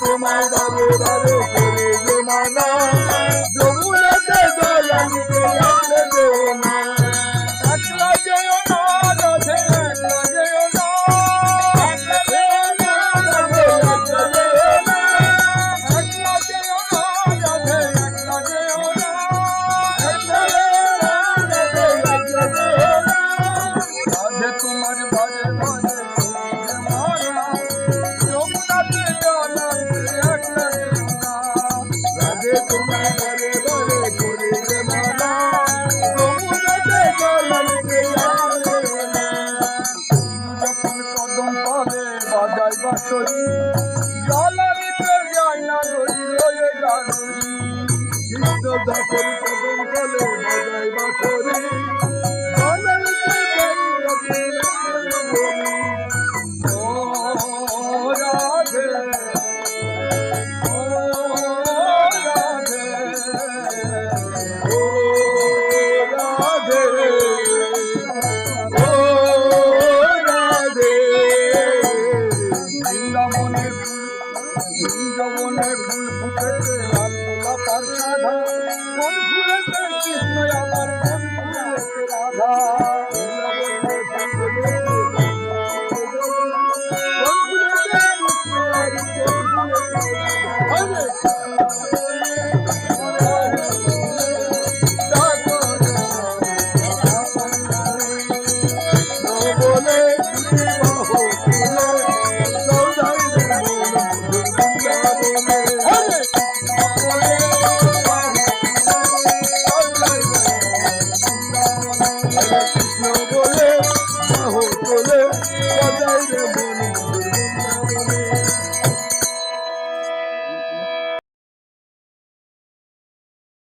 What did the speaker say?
তোমায় বারে বারে করে যে মানা যমুনাতে আনতে আসলে যেও না একলা যেও না রাধে একলা যেও না একলা যেও না রাধে একলা যেও না। একলা যেও না, রাধে একলা যেও না। একলা যেও না, রাধে একলা যেও না। রাধে তোমার বারে বারে করে বাঁশরি জল আনিতে যায় না গরি রয়ে গাড়ি কৃষ্ণ ফুল ফুটেছে লাল গোলাপার সাধা কোন ফুলেছে কৃষ্ণ বলে বাহু বলে সদাই রে মন